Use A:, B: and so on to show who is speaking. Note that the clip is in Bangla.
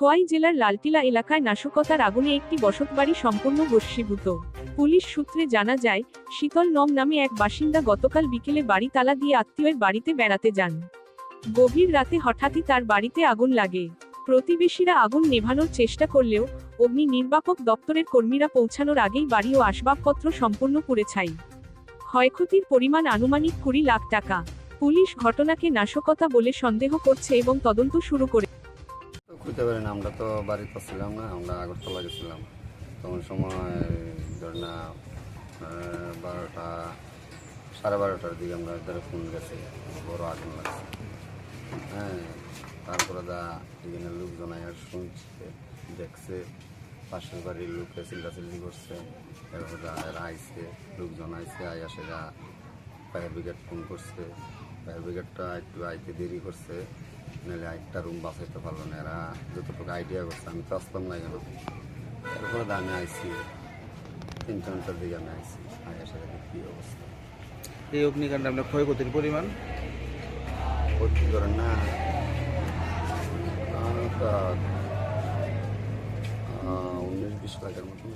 A: খোয়াই জেলার লালটিলা এলাকায় নাশকতার আগুনে একটি বসতবাড়ি সম্পূর্ণ ভস্মীভূত পুলিশ সূত্রে জানা যায়, শীতল নম নামে এক বাসিন্দা গতকাল বিকেলে বাড়ি তালা দিয়ে আত্মীয়ের বাড়িতে বেড়াতে যান। গভীর রাতে হঠাৎই তার বাড়িতে আগুন লাগে। প্রতিবেশীরা আগুন নেভানোর চেষ্টা করলেও অগ্নি নির্বাপক দপ্তরের কর্মীরা পৌঁছানোর আগেই বাড়ি ও আসবাবপত্র সম্পূর্ণ পুড়ে ছাই। ক্ষয়ক্ষতির পরিমাণ আনুমানিক কুড়ি লাখ টাকা। পুলিশ ঘটনাকে নাশকতা বলে সন্দেহ করছে এবং তদন্ত শুরু করে
B: তো খুঁজতে পারি না আমরা তো বাড়িতে ছিলাম না, আমরা আগরতলা গেছিলাম। তখন সময় ধর না বারোটা, সাড়ে বারোটার দিকে আমরা ধরে ফোন গেছি, বড় আগুন লাগছে। হ্যাঁ তারপরে দা এখানে লোকজন শুনছে, দেখছে, পাশের বাড়ির লোকে চিল্লাচিল্লি করছে, এরপর দা এরা আইছে, লোকজন আইছে আইয়া সেটা ফায়ার ব্রিগেড ফোন করছে। ফায়ার ব্রিগেডটা একটু আইতে দেরি করছে নাহলে একটা রুম বাঁচাইতে পারল না এরা। যতটুকু আইডিয়া করছে আমি তো আসতাম না কেন এরপরে দা আমি আইছি। তিন ঘণ্টার দিকে আমি আইছি। আইয়া সেটা কী অবস্থা।
C: এই অগ্নিকাণ্ডে আপনার ক্ষয়ক্ষতির পরিমাণ?
B: ভর্তি করেন না। উনিশ বিশ লাখের মতন